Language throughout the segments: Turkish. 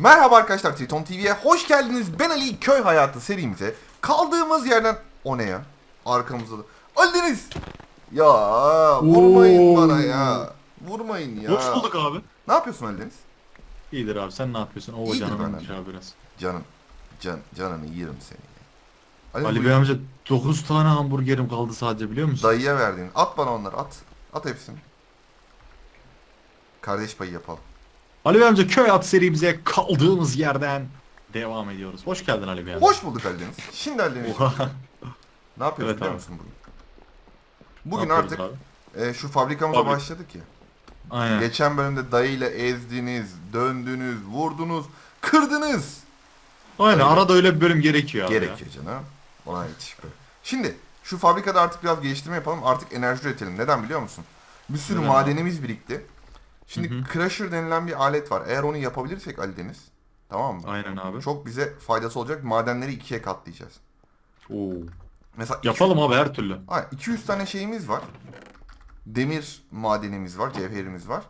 Merhaba arkadaşlar Triton TV'ye hoş geldiniz. Ben Ali Köy Hayatı serimize kaldığımız yerden o ne ya? Arkamızda da. Ali Deniz! Ya vurmayın Oo. bana ya. Vurmayın ya. Hoş bulduk abi. Ne yapıyorsun Ali Deniz? İyidir abi sen ne yapıyorsun? O İyidir canım ben de. ya biraz. Canım. Can, canını yerim seni. Ali, Ali Bey amca 9 tane hamburgerim kaldı sadece biliyor musun? Dayıya verdiğin. At bana onları at. At hepsini. Kardeş payı yapalım. Ali Bey amca köy at serimize kaldığımız yerden devam ediyoruz. Hoş geldin Ali Bey amca. Hoş bulduk Ali Deniz. Şimdi Ali Deniz. Oha. Ne yapıyoruz Evet biliyor abi. musun bugün? Bugün Ne yapıyoruz artık abi? e, şu fabrikamıza Fabrik- başladık ya. Aynen. Geçen bölümde dayıyla ezdiniz, döndünüz, vurdunuz, kırdınız. Aynen arada öyle bir bölüm gerekiyor abi. ya. Gerekiyor canım. Ona yetiş be. Şimdi şu fabrikada artık biraz geliştirme yapalım. Artık enerji üretelim. Neden biliyor musun? Bir sürü Neden madenimiz birikti. Şimdi Hı hı. Crusher denilen bir alet var. Eğer onu yapabilirsek Ali Deniz, tamam mı? Aynen abi. Çok bize faydası olacak. Madenleri ikiye katlayacağız. Oo. Mesela iki- Yapalım abi her türlü. Aynen, 200 tane şeyimiz var. Demir madenimiz var, cevherimiz var.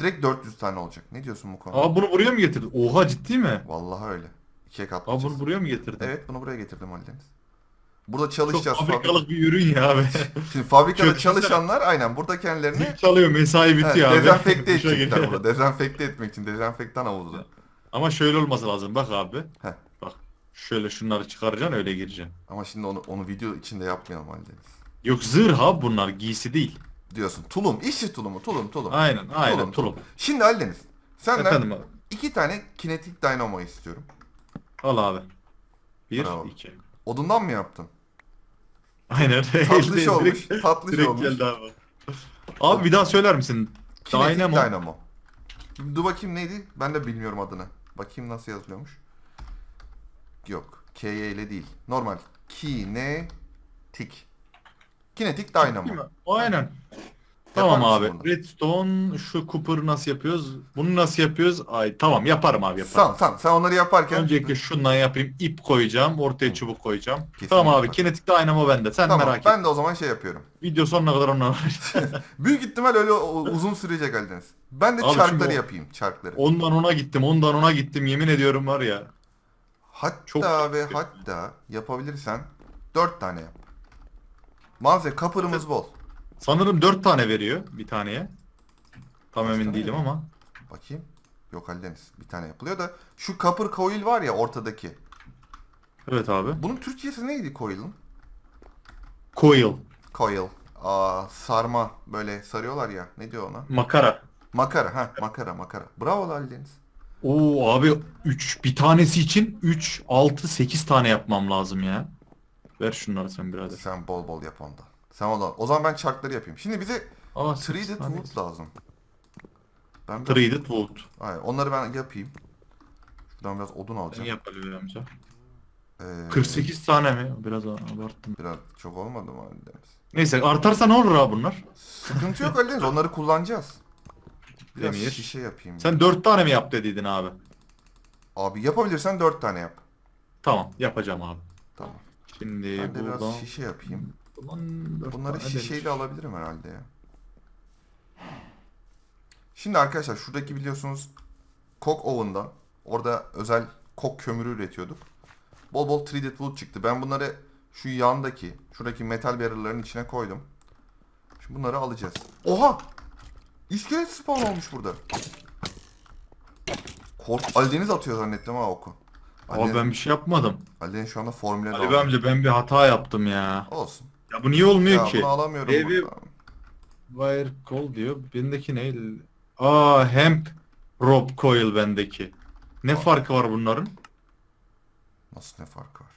Direkt 400 tane olacak. Ne diyorsun bu konuda? Abi bunu buraya mı getirdin? Oha ciddi mi? Vallahi öyle. İkiye Abi katlayacağız. bunu buraya mı getirdin? Evet bunu buraya getirdim Ali Deniz. Burada Çok çalışacağız. fabrikalık bir ürün ya abi. Şimdi fabrikada Çok çalışanlar aynen burada kendilerini Zil çalıyor mesai he, bitiyor abi. dezenfekte Duşa edecekler giriyor. burada. Dezenfekte etmek için dezenfektan havuzu. Ama şöyle olması lazım bak abi. Heh. Bak şöyle şunları çıkaracaksın öyle gireceksin. Ama şimdi onu onu video içinde yapmayalım Deniz. Yok zırh abi bunlar giysi değil. Diyorsun tulum, işçi tulumu, tulum, tulum. Aynen aynen Tulum, tulum. Şimdi Ali Deniz, senden Efendim abi. iki tane kinetik dynamo istiyorum. Al abi. Bir, Bravo. iki. Odundan mı yaptın? Aynen. Tatlış Direkt- olmuş, tatlış Direkt olmuş. geldi abi. Abi bir daha söyler misin? Dynamo. Dynamo. Dur bakayım neydi? Ben de bilmiyorum adını. Bakayım nasıl yazılıyormuş. Yok. KY ile değil. Normal. Kinetic. Kinetic Dynamo. Aynen. Tamam abi. bunu? Redstone şu Cooper nasıl yapıyoruz? Bunu nasıl yapıyoruz? Ay tamam yaparım abi yaparım. Sen, sen, sen onları yaparken Öncelikle şundan yapayım. ip koyacağım. Ortaya çubuk koyacağım. Kesinlikle. Tamam abi. Kinetik dynamo bende. Sen tamam merak ben de o zaman şey yapıyorum. Video sonuna kadar onunla Büyük ihtimal öyle o- uzun sürecek Aldeniz. Ben de Abi çarkları şimdi o- yapayım. Çarkları. Ondan ona gittim. Ondan ona gittim. Yemin ediyorum var ya. Hatta çok- ve hatta yapabilirsen 4 tane yap. Malzeme kapırımız bol. Sanırım 4 tane veriyor bir taneye. Tam Kaç emin tane değilim ama. Bakayım. Yok Aldeniz. Bir tane yapılıyor da şu kapır coil var ya ortadaki. Evet abi. Bunun Türkçesi neydi coil'ın? Coil. Coil. Aa, sarma böyle sarıyorlar ya. Ne diyor ona? Makara. Makara ha makara makara. Bravo lan Aldeniz. Oo abi 3 bir tanesi için 3 6 8 tane yapmam lazım ya. Ver şunları sen birader. Sen bol bol yap ondan. Sen ondan. O zaman ben çarkları yapayım. Şimdi bize Aa, treated wood lazım. Ben biraz, Treated wood. Hayır, onları ben yapayım. Şuradan biraz odun Ne alacağım. yapalım amca? Ee, 48 tane mi? Biraz abarttım. Biraz çok olmadı mı Aldeniz? Neyse artarsa ne olur abi bunlar? Sıkıntı yok Aldeniz. Onları kullanacağız. Biraz Demir. şişe yapayım. Sen 4 tane mi yap dediydin abi? Abi yapabilirsen 4 tane yap. Tamam yapacağım abi. Tamam. Şimdi Ben de buradan... biraz şişe yapayım. Ulan dört Bunları tane şişeyle demir. alabilirim herhalde ya. Şimdi arkadaşlar şuradaki biliyorsunuz kok oven'dan orada özel kok kömürü üretiyorduk. Bol bol treated wood çıktı. Ben bunları şu yandaki şuradaki metal barrel'ların içine koydum. Şimdi bunları alacağız. Oha! İskelet spawn olmuş burada. Kork Ali Deniz atıyor zannettim ha oku. Ali, Abi ben bir şey yapmadım. Ali Deniz şu anda formüle Ali amca ben bir hata yaptım ya. Olsun. Ya bu niye olmuyor Ya ki? bunu alamıyorum Evi- burada. Wire call diyor. Bendeki ne? Aa hemp rope coil bendeki. Ne farkı var bunların? Nasıl ne farkı var?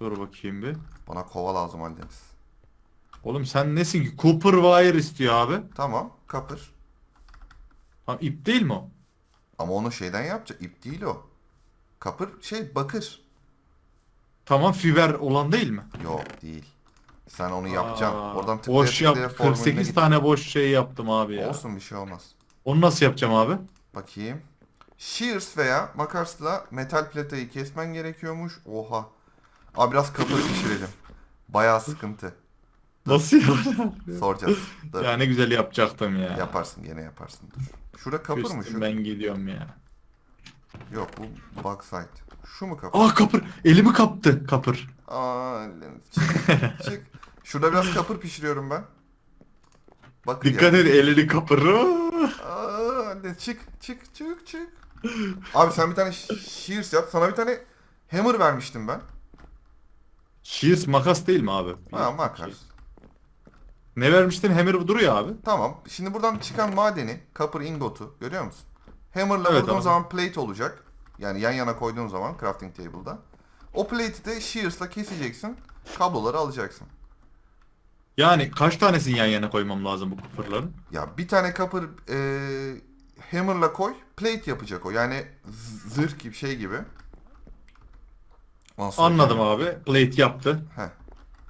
Dur bakayım bir. Bana kova lazım Ali Deniz. Oğlum sen nesin ki? Cooper wire istiyor abi. Tamam kapır. Ha, ip değil mi o? Ama onu şeyden yapacak. ip değil o. Kapır şey bakır. Tamam fiber olan değil mi? Yok değil. Sen onu yapacaksın. Aa, Oradan tıklaya boş tıklaya yap. formülüne 48 git. tane boş şey yaptım abi ya. Olsun bir şey olmaz. Onu nasıl yapacağım abi? Bakayım. Shears veya makasla metal platayı kesmen gerekiyormuş. Oha. Abi biraz kapır pişirelim. Bayağı sıkıntı. Nasıl yapacağım? Soracağız. Dur. ya ne güzel yapacaktım ya. Yaparsın gene yaparsın dur. Şurada kapır mı Küstüm şu? ben gidiyorum ya. Yok bu backside. Şu mu kapı? Aa kapır. Elimi kaptı kapır. Aa, çık, çık. Şurada biraz kapır pişiriyorum ben. Bakın Dikkat ya. et elini kapır. Aa, anne çık çık çık çık. Abi sen bir tane shears yap. Sana bir tane hammer vermiştim ben. Shears makas değil mi abi? Ha. Şey. Ne vermiştin? Hammer duruyor abi. Tamam. Şimdi buradan çıkan madeni, copper ingotu görüyor musun? Hammer'la Evet vurduğun abi. zaman plate olacak. Yani yan yana koyduğun zaman crafting table'da. O plate'i de shears'la keseceksin. Kabloları alacaksın. Yani kaç tanesini yan yana koymam lazım bu kapırların? Ya bir tane copper e, hammer'la koy, plate yapacak o. Yani z- zırh gibi şey gibi. Ondan sonra- Anladım abi. Plate yaptı. Heh.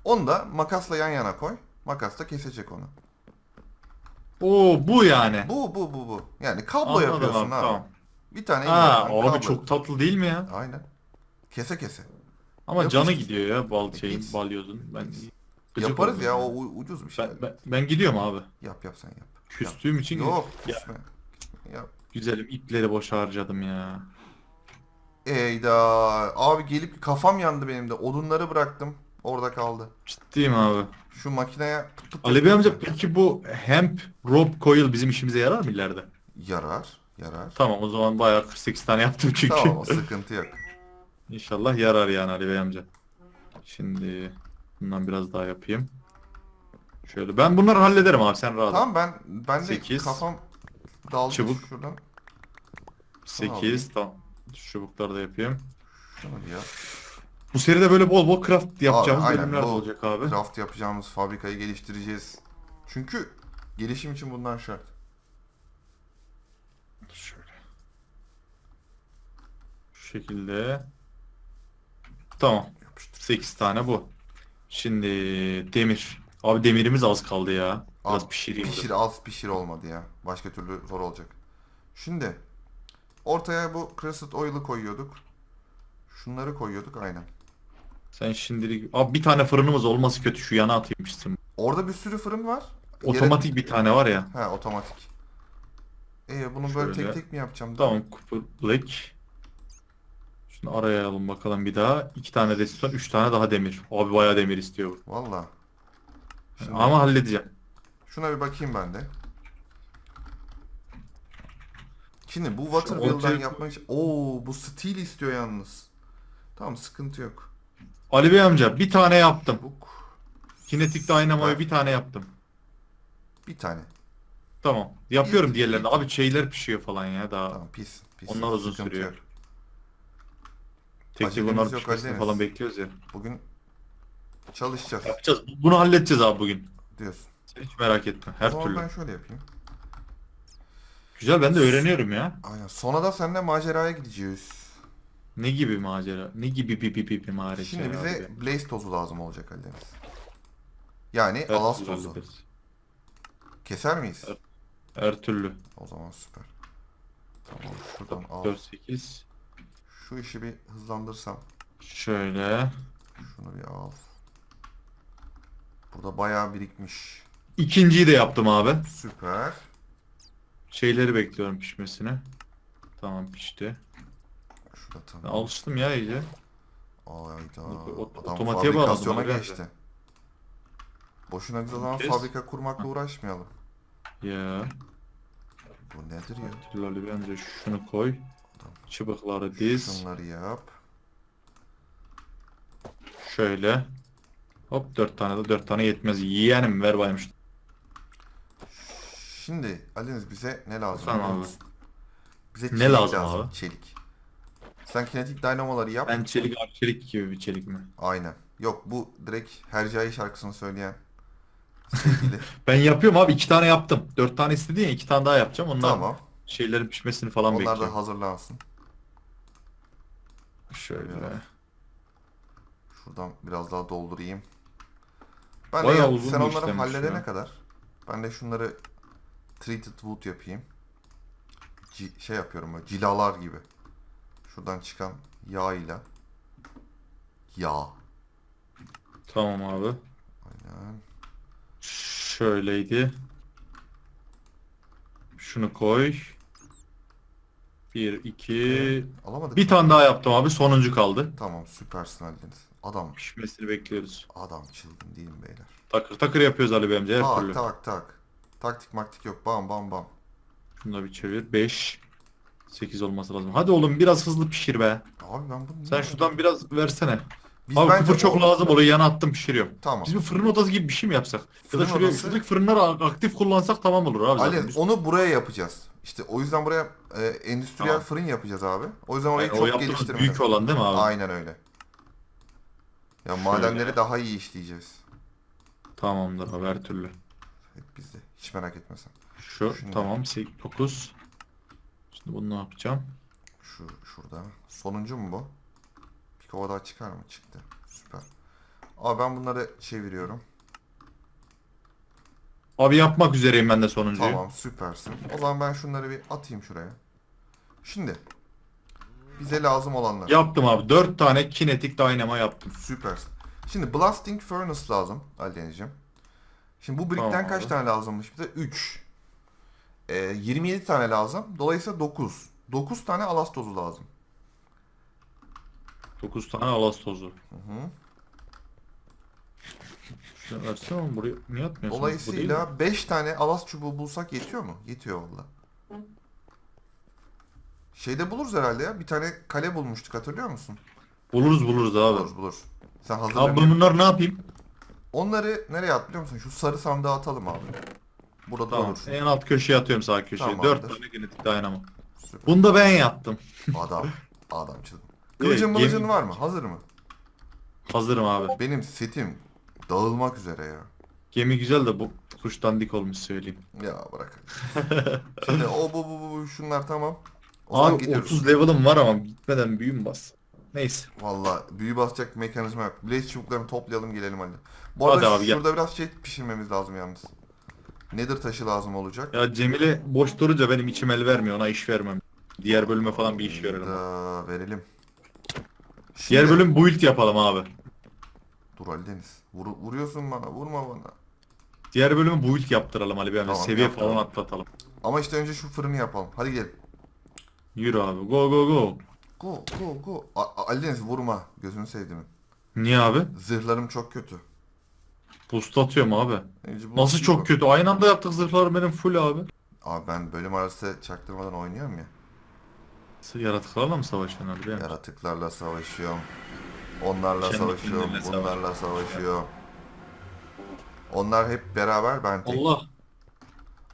Onu da makasla yan yana koy. Makasla kesecek onu. Oo bu yani. Bu bu bu bu. Yani kablo Anladım yapıyorsun abi. Tamam. Bir tane Ha abi kablo. çok tatlı değil mi ya? Aynen. Kese kese. Ama Yapıştır. canı gidiyor ya bal şeyin Pis. balyozun. Ben gıcık Yaparız oldum ya o u- ucuz bir şey. Ben, ben, ben gidiyorum abi. Yap yap sen yap. Küstüğüm için Yok Ya. küsme. Yap. güzelim ipleri boş harcadım ya. Eyda. Abi gelip kafam yandı benim de. Odunları bıraktım. Orada kaldı. Ciddiyim abi. Şu makineye pıt pıt Ali Bey amca peki bu hemp rope coil bizim işimize yarar mı ileride? Yarar. Yarar. Tamam o zaman bayağı 48 tane yaptım çünkü. Tamam o sıkıntı yok. İnşallah yarar yani Ali Bey amca. Şimdi bundan biraz daha yapayım. Şöyle ben bunları hallederim abi sen rahat ol. Tamam ben ben de Sekiz. kafam daldı Çubuk. şuradan. 8 tamam. Şu çubukları da yapayım. Şunu bir yap. Bu seride böyle bol bol craft yapacağımız aynen, bölümler de bol olacak abi. Craft yapacağımız fabrikayı geliştireceğiz. Çünkü gelişim için bunlar şart. Şöyle. Şu şekilde. Tamam. Yapıştır. 8 tane bu. Şimdi demir. Abi demirimiz az kaldı ya. Biraz Abi, pişireyim. Pişir dur. az pişir olmadı ya. Başka türlü zor olacak. Şimdi ortaya bu crescent oil'ı koyuyorduk. Şunları koyuyorduk aynen. Sen şimdilik... Abi bir tane fırınımız olması kötü. Şu yana ataymışsın. Orada bir sürü fırın var. Yere- Otomatik bir tane var ya. He otomatik. Ee bunu böyle Şöyle. tek tek mi yapacağım? Tamam Cooper Black. Şunu araya alalım bakalım bir daha. İki tane redstone, üç tane daha demir. Abi bayağı demir istiyor bu. Valla. Şimdi Ama halledeceğim. şuna bir bakayım ben de. Şimdi bu water Şu wheel'dan ortaya- yapmak için... Oo bu steel istiyor yalnız. Tamam sıkıntı yok. Ali Bey amca bir tane yaptım. Buk. Kinetik dynamo'yu bir tane yaptım. Bir tane. Tamam. Yapıyorum diğerlerini. Abi şeyler pişiyor falan ya daha. Tamam pis. pis. Onlar uzun sürüyor. yok. Tek Acelemiz onların yok, pişmesini Karadeniz. falan bekliyoruz ya. Bugün çalışacağız Yapacağız. Bunu halledeceğiz abi bugün. diyorsun. Sen hiç merak etme. Her zaman türlü. ben şöyle yapayım. Güzel ben de öğreniyorum ya. Aynen. Sonra da seninle maceraya gideceğiz. Ne gibi macera? Ne gibi bir bir bir bir macera? Şimdi abi? bize blaze tozu lazım olacak Ali Deniz. Yani Her alas türlü tozu. hallederiz. Keser miyiz? Evet. Her türlü. O zaman süper. Tamam şuradan al. 4 8 Şu işi bir hızlandırsam. şöyle. Şunu bir al. Burada bayağı birikmiş. İkinciyi de yaptım abi. Süper. Şeyleri bekliyorum pişmesini. Tamam pişti. Şurada Ben tamam. alıştım ya iyice. Ayda. Ot- Adam otomatiğe bağladım fabrikasyona abi herhalde. geçti. Boşuna biz o zaman Kes. fabrika kurmakla uğraşmayalım. Ya. Bu nedir ya? Loli bence şunu koy. Çıbıkları diz. Şunları yap. Şöyle. Hop 4 tane de 4 tane yetmez. Yeğenim ver şunu. Şimdi Ali'niz bize ne lazım? Tamam abi. Bize Ne çelik lazım lazım. abi? Çelik. Sen kinetik dynamoları yap. Ben çelik abi çelik gibi bir çelik mi? Aynen. Yok bu direkt Hercai şarkısını söyleyen sevgili. Ben yapıyorum abi iki tane yaptım. 4 tane istedin ya iki tane daha yapacağım. Onlar tamam. şeylerin pişmesini falan Onlar da bekliyorum. hazırlansın. Şöyle. Şuradan biraz daha doldurayım. Ben de Bayağı uzun sen onları halledene ya. kadar ben de şunları treated wood yapayım. Ci- şey yapıyorum böyle cilalar gibi. Şuradan çıkan yağ ile. Yağ. Tamam abi. Aynen. Şöyleydi. Şunu koy. 1, 2... Alamadık. Bir tane daha yaptım abi. Sonuncu kaldı. Tamam süpersin Ali Deniz. Adam. Pişmesini bekliyoruz. Adam çılgın değil mi beyler? Takır takır yapıyoruz Ali Bey amca her tak türlü. tak tak. Taktik maktik yok. Bam bam bam. Şunu da bir çevir. 5 8 olması lazım. Hadi oğlum biraz hızlı pişir be. Abi ben bunu Sen şuradan biraz versene. Biz abi bence küfür çok lazım oluyor. Yana attım pişiriyorum. Tamam. Biz bir fırın odası gibi bir şey mi yapsak? Ya Fırın da şuraya odası- şuradaki fırınları a- aktif kullansak tamam olur abi zaten. Ali Biz- onu buraya yapacağız. İşte o yüzden buraya e, endüstriyel Tamam. fırın yapacağız abi. O yüzden orayı Yani o çok yaptığımız geliştirmedim. büyük olan değil mi abi? Aynen öyle. Ya madenleri daha iyi işleyeceğiz. Tamamdır abi her türlü. Hep bizde. Hiç merak etme sen. Şu Şunu- tamam 9. Şimdi bunu ne yapacağım? Şu şurada. Sonuncu mu bu? Kova daha çıkar mı? Çıktı. Süper. Abi ben bunları çeviriyorum. Abi yapmak üzereyim ben de sonuncuyu. Tamam süpersin. O zaman ben şunları bir atayım şuraya. Şimdi bize lazım olanlar. Yaptım abi. 4 tane kinetik dynama yaptım. Süpersin. Şimdi Blasting Furnace lazım Ali Denizciğim. Şimdi bu brickten Tamam kaç abi. tane lazımmış bize? 3. Ee, 27 tane lazım. Dolayısıyla 9. 9 tane alas tozu lazım. 9 tane alas tozu. Hı hı. Şunu versene oğlum buraya niye atmıyorsun? Dolayısıyla 5 tane alas çubuğu bulsak yetiyor mu? Yetiyor valla. Şeyde buluruz herhalde ya. Bir tane kale bulmuştuk hatırlıyor musun? Buluruz buluruz abi. Buluruz buluruz. Sen Abi hazırla. ben bunları ne yapayım? Onları nereye at biliyor musun? Şu sarı sandığa atalım abi. Burada Tamam. durursun. En alt köşeye atıyorum sağ köşeye. Tamamdır. 4 tane kinetik dynama. Süper. Bunu da ben yaptım. Adam. Adam çılgın. Kılıcın gemi- mılıcın var mı? Hazır mı? Hazırım abi. Benim setim dağılmak üzere ya. Gemi güzel de bu kuş dandik olmuş söyleyeyim. Ya bırak. Şimdi o bu bu bu, bu şunlar tamam. O zaman Abi gidiyoruz. 30 level'ım var ama gitmeden büyüm bas. Neyse. Valla büyü basacak mekanizma yok. Blaze çubuklarını toplayalım gelelim hadi. Bu arada Hadi abi, gel. şurada biraz şey pişirmemiz lazım yalnız. Nether taşı lazım olacak. Ya Cemile boş durunca benim içim el vermiyor. Ona iş vermem. Diğer bölüme falan bir iş verelim. Da, verelim. Diğer bölüm build yapalım abi. Dur Ali Deniz. Vur- vuruyorsun bana. Vurma bana. Diğer bölümü build yaptıralım Ali Bey. Tamam, Seviye yaptıralım. falan atlatalım. Ama işte önce şu fırını yapalım. Hadi gel. Yürü abi. Go go go. Go go go. A- A- Ali Deniz vurma. Gözünü sevdim. Niye abi? Zırhlarım çok kötü. Boost atıyorum abi. Neyse, Nasıl çok kötü? Aynı anda yaptık zırhlar benim full abi. Abi ben bölüm arası çaktırmadan oynuyorum ya. Yaratıklarla mı savaşıyorsun Ali Bey? Yaratıklarla savaşıyorum. Onlarla Kendi savaşıyorum. Bunlarla savaşıyorum. Onlar hep beraber ben tek. Allah.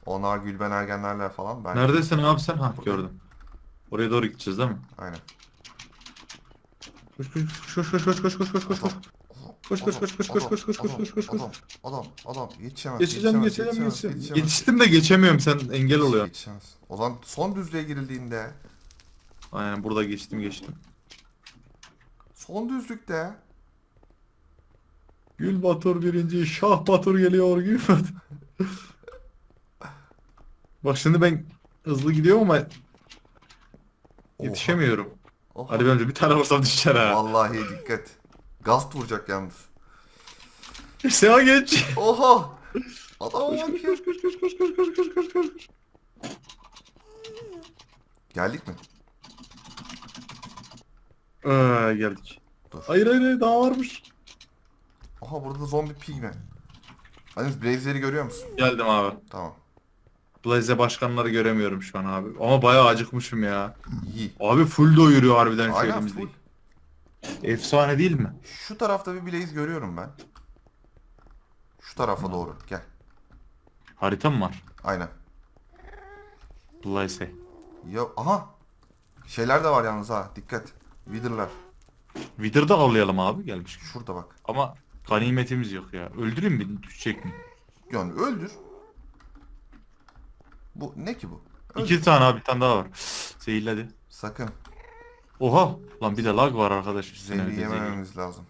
Onlar Gülben Ergenlerle falan ben. Neredesin abi sen? Ha gördüm. Oraya doğru gideceğiz değil mi? Aynen. Koş koş koş koş koş koş koş koş koş. Koş, koş, koş, koş, koş, koş, koş, koş, koş, koş, koş. Adam, adam, adam, yetişemez. Geçeceğim yetişemez, geçeceğim yetişemez, geçeceğim. yetişemez. Yetiştim de geçemiyorum sen engel oluyor. Yetişemez. O zaman son düzlüğe girildiğinde, Aynen burada geçtim geçtim. son düzlükte Gül Batur birinci, Şah Batur geliyor Gül Batur. Bak şimdi ben hızlı gidiyorum ama yetişemiyorum. Oha. Hadi bence bir tane vursam düşer ha. Vallahi dikkat. Gaz vuracak yalnız. Sağa geç. Oha! Adama Koş koş koş koş koş koş koş koş koş koş. Geldik mi? Aa, geldik. Dur. Hayır hayır hayır, daha varmış. Aha burada zombi pigme. Hani Blaze'leri görüyor musun? Geldim abi. Tamam. Blaze başkanları göremiyorum şu an abi. Ama bayağı acıkmışım ya. İyi. Abi full doyuruyor harbiden Aynen full. Efsane değil mi? Şu tarafta bir Blaze görüyorum ben. Şu tarafa doğru. Gel. Harita mı var? Aynen. Blaze. Ya aha. Şeyler de var yalnız ha. Dikkat. Wither'lar. Wither'da avlayalım abi gelmiş. Şurada bak. Ama ganimetimiz yok ya. Öldüreyim mi? Düşecek mi? Yani öldür. Bu ne ki bu? Öldür. İki tane abi bir tane daha var. Zehirledi. Sakın. Oha! Lan bir de lag var arkadaş. Zehri zehir. yemememiz lazım.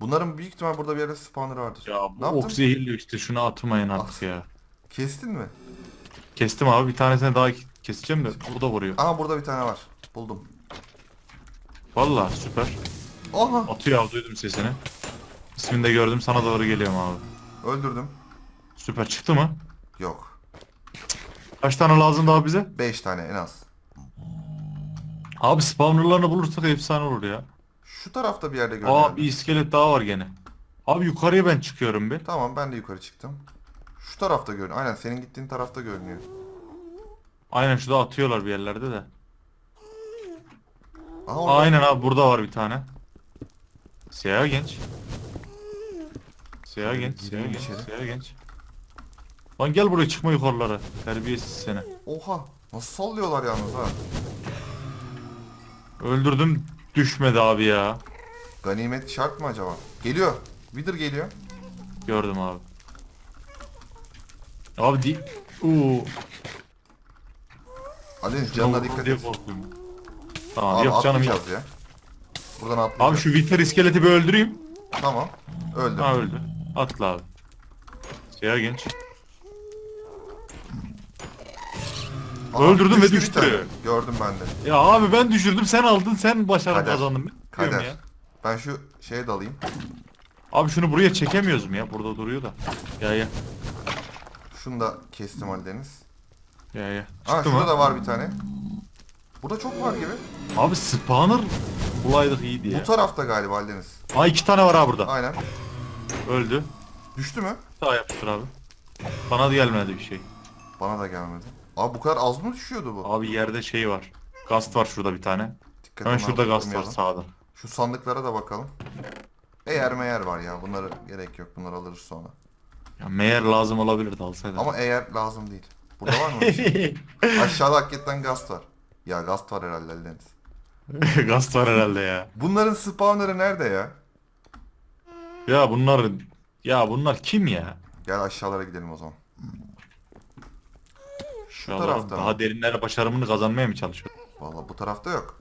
Bunların büyük ihtimal burada bir yerde spawner vardır. Ya ne yaptın? ok zehirliyor işte şunu atmayın artık Ah. ya. Kestin mi? Kestim abi bir tanesini daha keseceğim de bu da vuruyor. Aha burada bir tane var. Buldum. Vallahi süper. Aha. Atıyor abi duydum sesini. İsmini de gördüm sana doğru geliyorum abi. Öldürdüm. Süper çıktı mı? Yok. Kaç tane lazım daha bize? 5 tane en az. Abi spawnerlarını bulursak efsane olur ya. Şu tarafta bir yerde görünüyor. Aa bir iskelet daha var gene. Abi yukarıya ben çıkıyorum bir. Tamam ben de yukarı çıktım. Şu tarafta görünüyor. Aynen senin gittiğin tarafta görünüyor. Aynen şurada atıyorlar bir yerlerde de. Aha orada. Aynen abi burada var bir tane. Siyah genç. Siyah genç, siyah gireyim genç, içeri. siyah genç. Lan gel buraya çıkma yukarılara. Terbiyesiz seni. Oha. Nasıl sallıyorlar yalnız ha. Öldürdüm düşmedi abi ya. Ganimet şart mı acaba? Geliyor. Wither geliyor. Gördüm abi. Abi di... Uuu. Ali canına dikkat et. korkuyorum. Tamam Abi yok canım atlayacağız ya. Buradan atlayacağız. Abi şu Wither iskeleti bir öldüreyim. Tamam. Öldüm. Ha öldü. Atla abi. Siyah genç. Aha, öldürdüm ve düştü bir tane. Gördüm ben de. Ya abi ben düşürdüm sen aldın sen başardın Kader. kazandın. Ben Kader. ya. Ben şu şeye dalayım. Abi şunu buraya çekemiyoruz mu ya? Burada duruyor da. Ya ya. Şunu da kestim Ali Deniz. Ya ya. Aa Çıktı şurada mı? da var bir tane. Burada çok var gibi. Abi spawner bulaydık iyiydi ya. Bu tarafta galiba Ali Deniz. Aa iki tane var abi burada. Aynen. Öldü. Düştü mü? Daha yapıştır abi. Bana da gelmedi bir şey. Bana da gelmedi. Abi bu kadar az mı düşüyordu bu? Abi yerde şey var. Gast var şurada bir tane. Dikkat ona şurada gast var sağda. Şu sandıklara da bakalım. Eğer meğer var ya. Bunları gerek yok. Bunları alırız sonra. Ya meğer lazım olabilirdi alsaydı. Ama eğer lazım değil. Burada var mı? şey? Aşağıda hakikaten gaz var. Ya gaz var herhalde Deniz. gast var herhalde ya. Bunların spawner'ı nerede ya? Ya bunlar ya bunlar kim ya? Gel aşağılara gidelim o zaman. Şu tarafta daha mı? derinlere başarımını kazanmaya mı çalışıyor? Valla bu tarafta yok.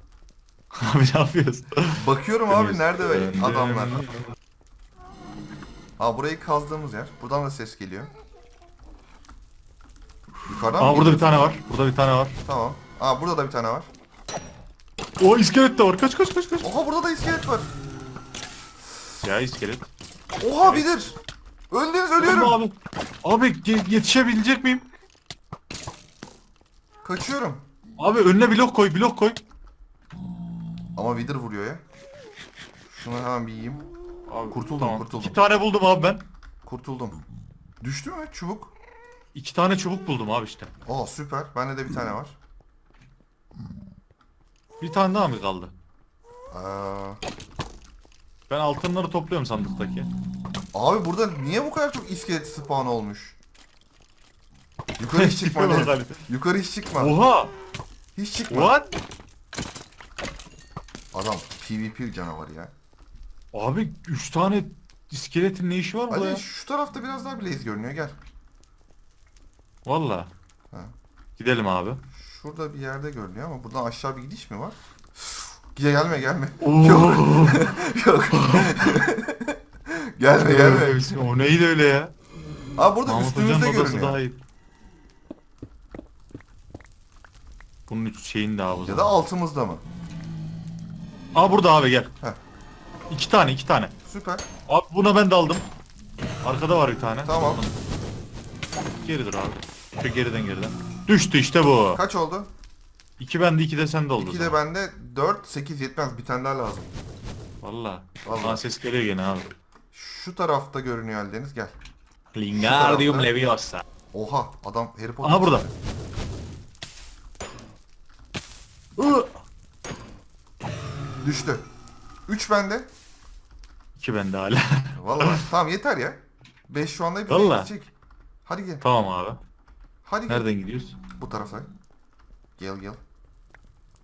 abi ne yapıyoruz? Bakıyorum abi nerede böyle adamlar. Aa burayı kazdığımız yer. Buradan da ses geliyor. Yukarıdan mı Aa burada bir geliyor? tane var. Burada bir tane var. Tamam. Aa burada da bir tane var. O iskelet de var. Kaç kaç kaç kaç. Oha burada da iskelet var. Ya iskelet. Oha bilir. Öldünüz ölüyorum. Abi abi ge- yetişebilecek miyim? Kaçıyorum. Abi önüne blok koy, blok koy. Ama Wither vuruyor ya. Şunu hemen bir yiyeyim. Abi Kurtuldum, kurtuldum. İki tane buldum abi ben. Kurtuldum. Düştü mü çubuk? İki tane çubuk buldum abi işte. Aa süper. Bende de bir tane var. Bir tane daha mı kaldı? Aa, Ben altınları topluyorum sandıktaki. abi burada niye bu kadar çok iskelet spawn olmuş? Yukarı hiç çıkma. Yukarı hiç çıkma. Oha! Hiç çıkma. What? Adam PvP canavarı ya. Abi üç tane iskeletin ne işi var burada ya? şu tarafta biraz daha Blaze görünüyor gel. Valla. Ha. Gidelim abi. Şurada bir yerde görünüyor ama buradan aşağı bir gidiş mi var? Gide gelme gelme. Yok. Yok. gelme gelme. O neydi öyle ya? Abi burada Mahmut üstümüzde Hoca'nın odası görünüyor. daha iyi. Bunun üç şeyin de abi. Ya da altımızda mı? Aa burada abi gel. Heh. İki tane iki tane. Süper. Abi buna ben de aldım. Arkada var bir tane. Tamam. Geri dur abi. Şu geriden geriden. Düştü işte bu. Kaç oldu? İki bende iki de sende oldu. 2 de bende 4 8 yetmez bir tane daha lazım. Valla. Vallahi. Valla. ses geliyor gene abi. Şu tarafta görünüyor Ali Deniz gel. Lingardium tarafta. Leviosa. Oha adam Harry Potter. Aha burada. Düştü. 3 bende. İki bende hala. Vallahi tamam yeter ya. 5 şu anda bize Vallahi. Hadi gel. tamam abi. Hadi gel. Nereden gidiyoruz? Bu tarafa. Gel gel.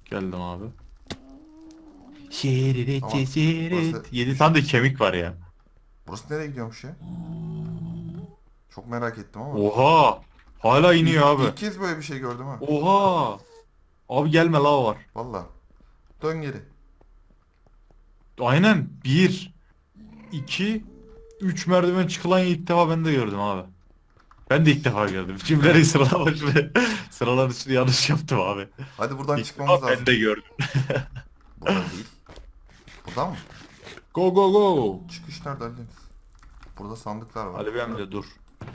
Geldim abi. Şeriret Ama şeriret. burası- Yedi tane de kemik var ya. Burası nereye gidiyormuş ya? Çok merak ettim ama. Oha. Hala iniyor abi. İlk kez böyle bir şey gördüm ha. Oha. Abi gelme lava var. Vallahi. Dön geri. Aynen. Bir. iki, Üç merdiven çıkılan ilk defa ben de gördüm abi. Ben de ilk defa gördüm. Cümleleri sıralama şuraya. Sıraların üstüne yanlış yaptım abi. Hadi buradan İlk çıkmamız defa lazım. ben de gördüm. Buradan değil. Buradan mı? Go go go. Çıkış nerede Ali Deniz? Burada sandıklar var. Ali Bey amca dur.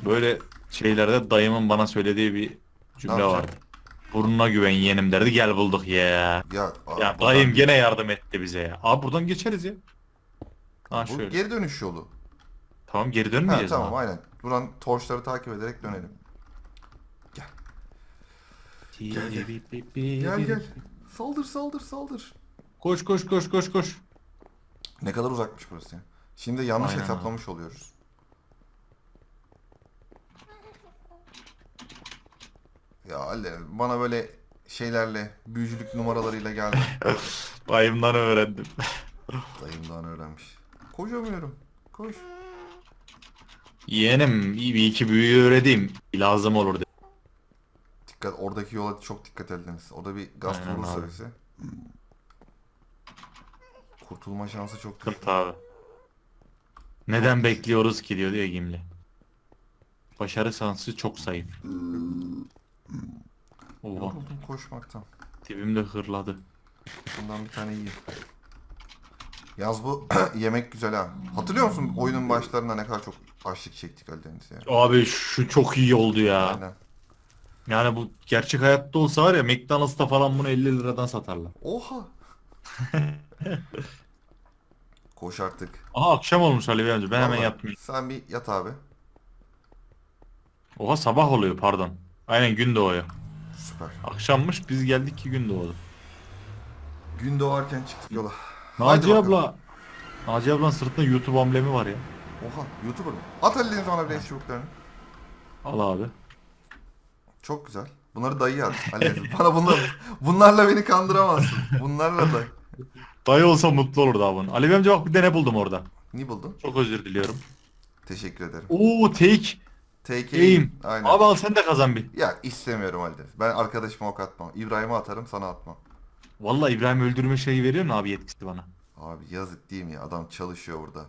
Böyle şeylerde dayımın bana söylediği bir Ne cümle yapacak? vardı. Burnuna güven yeğenim derdi gel bulduk ya. Ya, Ya dayım buradan- gene yardım etti bize ya. Abi buradan geçeriz ya. Ha Bu şöyle. geri dönüş yolu. Tamam geri Ha, dönmeyeceğiz tamam ama. aynen. Buradan torçları takip ederek dönelim. Gel, Gel gel. Saldır saldır saldır. Koş koş koş koş koş. Ne kadar uzakmış burası ya. Şimdi yanlış Aynen hesaplamış oluyoruz. Ya Ali bana böyle şeylerle, büyücülük numaralarıyla gelme. Dayımdan öğrendim. Dayımdan öğrenmiş. Koşamıyorum. Koş. Yeğenim iyi bir iki büyüğü öğreteyim. Lazım olur dedi. Dikkat oradaki yola çok dikkat ediniz. Orada bir gaz Aynen vurursa abi. Kurtulma şansı çok düşük. Sıkıntı abi. Neden bekliyoruz ki diyor diyor Gimli. Başarı şansı çok zayıf. Oha Yoruldum koşmaktan. dibimde hırladı. Bundan bir tane yiyeyim. Yaz bu yemek güzel ha. Hatırlıyor musun oyunun başlarında ne kadar çok açlık çektik Ali Deniz ya. Abi şu çok iyi oldu ya. Aynen. Yani bu gerçek hayatta olsa var ya McDonald's'ta falan bunu 50 liradan satarlar. Oha. Koş artık. Aha akşam olmuş Ali Bey amca ben hemen Vallahi. yatmayayım. Sen bir yat abi. Oha sabah oluyor pardon. Aynen gün doğuyor. Süper. Akşammış biz geldik ki gün doğdu. Gün doğarken çıktık yola. Haydi Naciye bakalım. abla. Naciye ablanın sırtında YouTube amblemi var ya. Oha YouTuber mı? At Deniz bana bir çubuklarını. Al abi. Çok güzel. Bunları dayı at. Ali Deniz. Bana bunlar, bunlarla beni kandıramazsın. Bunlarla da. Dayı olsa mutlu olurdu abi. Ali Bey amca bak bir de ne buldum orada. Ne buldun? Çok özür diliyorum. Teşekkür ederim. Oo take. Take Aim. aim. Aynen. Abi al sen de kazan bir. Ya istemiyorum Ali Deniz. Ben arkadaşıma ok atmam. İbrahim'e atarım sana atmam. Vallahi İbrahim öldürme şeyi veriyor mu abi yetkisi bana? Abi yazık değil mi ya? Adam çalışıyor burada.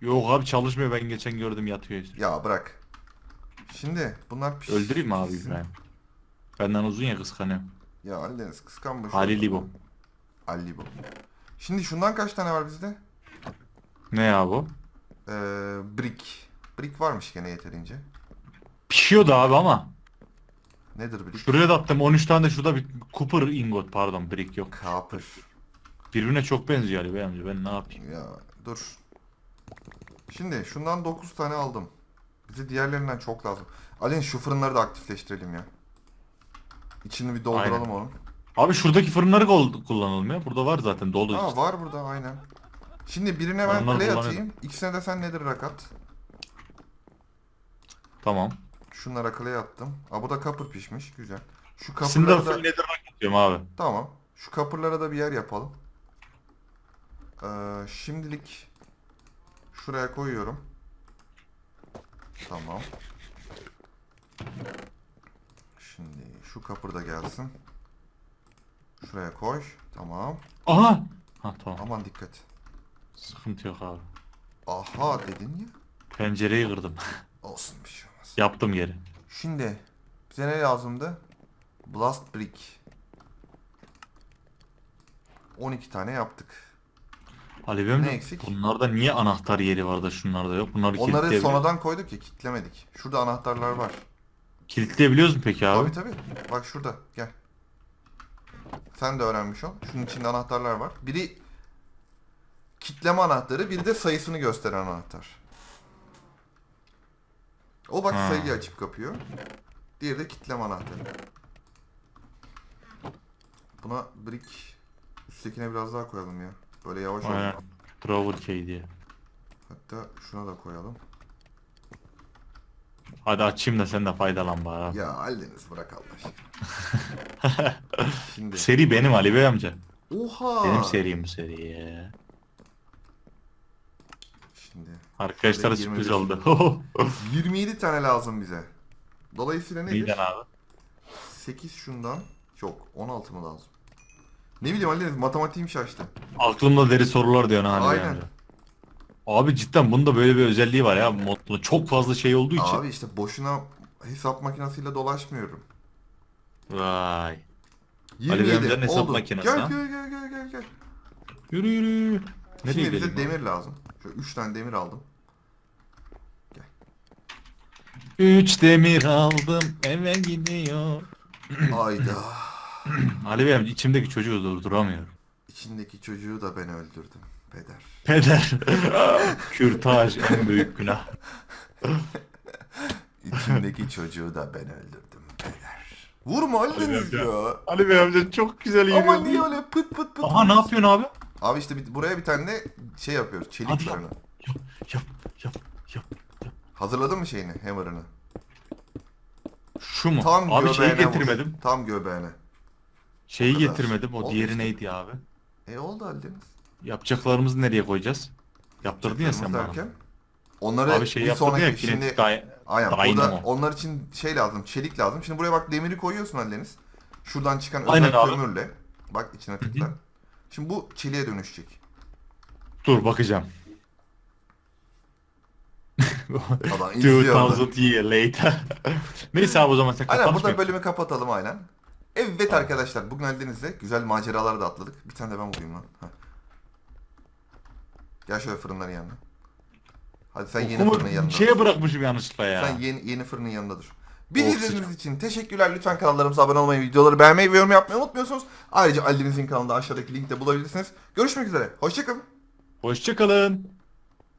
Yok abi çalışmıyor ben geçen gördüm yatıyor işte. Ya bırak. Şimdi bunlar piş... Öldüreyim mi abi İbrahim? Benden uzun ya kıskanıyor. Ya Ali Deniz kıskanma. şu Halil adamı. İbo. Ali bu. Şimdi şundan kaç tane var bizde? Ne ya bu? Ee, brick. Brick varmış gene yeterince. Pişiyordu abi ama. Nedir brick? Şuraya da attım 13 tane de şurada bir Cooper ingot pardon brick yok. Kapır. Birbirine çok benziyor Ali Bey amca ben ne yapayım? Ya dur. Şimdi şundan 9 tane aldım. Bize diğerlerinden çok lazım. Ali şu fırınları da aktifleştirelim ya. İçini bir dolduralım Aynen. onun. Abi şuradaki fırınları kol- kullanalım ya. Burada var zaten dolu. Ha işte. var burada aynen. Şimdi birine ben Onları play kullanıyorum. atayım. İkisine de sen nedir rakat? Tamam. Şunlara clay attım. Aa bu da kapır pişmiş. Güzel. Şu kapırlara da... nether rock atıyorum abi. Tamam. Şu kapırlara da bir yer yapalım. Ee, şimdilik şuraya koyuyorum. Tamam. Şimdi şu kapır da gelsin. Şuraya koy. Tamam. Aha. Ha tamam. Aman dikkat. Sıkıntı yok abi. Aha dedin ya. Pencereyi kırdım. Olsun bir şey olmaz. Yaptım geri. Şimdi bize ne lazımdı? Blast Brick. 12 tane yaptık. Amca, Ne eksik? bunlarda niye anahtar yeri var da şunlarda yok? Bunları Onları kilitleyebiliyor- sonradan koyduk ya kilitlemedik. Şurada anahtarlar var. Kilitleyebiliyoruz mu peki abi? Tabii tabii. Bak şurada gel. Sen de öğrenmiş ol. Şunun içinde anahtarlar var. Biri kitleme anahtarı, biri de sayısını gösteren anahtar. O bak Ha. sayıyı açıp kapıyor. Diğeri de kitleme anahtarı. Buna brick üsttekine biraz daha koyalım ya. Böyle yavaş Aynen. olsun. Drawer key diye. Hatta şuna da koyalım. Hadi açayım da sen de faydalan bari. Ya Aldeniz bırak Allah aşkına. Şimdi. Seri benim Ali Bey amca. Oha. Benim serim bu seri ya. Şimdi. Arkadaşlara sürpriz 25 oldu. 27 tane lazım bize. Dolayısıyla nedir? Neyden abi? 8 şundan. Yok 16 mı lazım? Ne bileyim Ali matematiğim şaştı. Aklımda deri sorular diyor Ali Bey Aynen. amca. Abi cidden bunda böyle bir özelliği var ya modda. Çok fazla şey olduğu için. Abi işte boşuna hesap makinesiyle dolaşmıyorum. Vay. 27 amcanın hesap oldu. makinesi gel, ha? Gel gel gel gel gel. Yürü yürü. Nereye Şimdi bize demir lazım. Şöyle 3 tane demir aldım. Üç demir aldım eve gidiyor. Ayda. Ali Bey içimdeki çocuğu durduramıyorum. İçindeki çocuğu da ben öldürdüm. Peder. Peder. Kürtaj en büyük günah. İçindeki çocuğu da ben öldürdüm. Peder. Vurma Aldeniz ya. Ali Bey amca çok güzel yürüyor. Ama niye öyle pıt pıt pıt. Aha ne yapıyorsun abi? Abi işte bir- buraya bir tane de şey yapıyoruz. Çelik Hadi yap. fırını. Yap yap yap yap. yap. Hazırladın mı şeyini? Hammer'ını. Şu mu? Tam abi şeyi göbeğine vur. getirmedim. Tam göbeğine. Şeyi kadar. getirmedim. O Oldu diğeri işte. neydi abi? E oldu Aldeniz. Yapacaklarımızı nereye koyacağız? Yaptırdın ya sen bana. Derken, Onları Abi şey bir yaptırdın sonraki ya şimdi kinetik day- aynen Dynamo. burada onlar için şey lazım, çelik lazım. Şimdi buraya bak demiri koyuyorsun Aldeniz. Şuradan çıkan özel Aynen abi. kömürle. Bak içine tıkla. Şimdi bu çeliğe dönüşecek. Dur bakacağım. Adam izliyor. orada. 2000 year later. Neyse abi o zaman sen Aynen burada mı? bölümü kapatalım aynen. Evet arkadaşlar bugün Aldeniz'le güzel maceralar da atladık. Bir tane de ben vurayım lan. Heh. Gel şöyle fırınların yanına. Hadi sen yeni Okumu fırının yanında. şeye bırakmışım yanlışlıkla ya. Sen yeni, yeni fırının yanında dur. Bizi izlediğiniz için teşekkürler. Lütfen kanallarımıza abone olmayı, videoları beğenmeyi ve yorum yapmayı unutmuyorsunuz. Ayrıca Aldeniz'in kanalında aşağıdaki linkte bulabilirsiniz. Görüşmek üzere. Hoşçakalın. Hoşçakalın.